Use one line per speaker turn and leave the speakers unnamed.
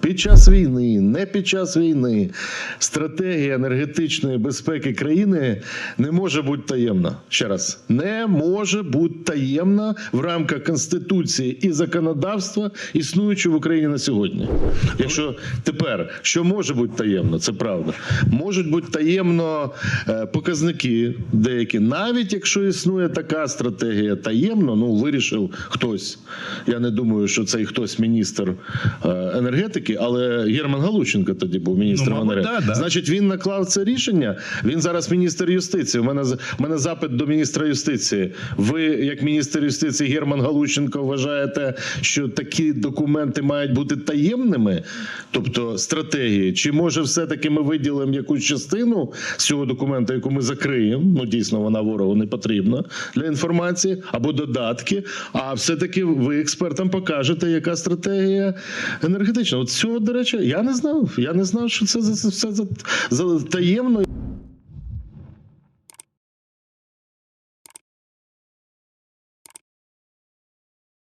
під час війни, не під час війни, стратегія енергетичної безпеки країни не може бути таємна. Ще раз, не може бути таємна в рамках конституції і законодавства, існуючого в Україні на сьогодні. Якщо тепер що може бути таємно, це правда. Можуть бути таємно е, показники деякі, навіть якщо існує така стратегія таємно, ну вирішив хтось. Я не думаю, що цей хтось міністр е, енергетики, але Герман Галущенко тоді був міністром
Ну, мабуть, да, да.
Значить, він наклав це рішення. Він зараз міністр юстиції. У мене у мене запит до міністра юстиції. Ви, як міністр юстиції Герман Галущенко, вважаєте, що такі документи мають бути таємними, тобто стратегії? Чи може все-таки ми виділимо якусь частину з цього документа, яку ми закриємо? Ну дійсно вона ворогу не потрібна для інформації або додатки. А все-таки ви експертам покажете, яка стратегія енергетична. От цього, до речі, я не знав. Я не знав, що це за за, за таємно.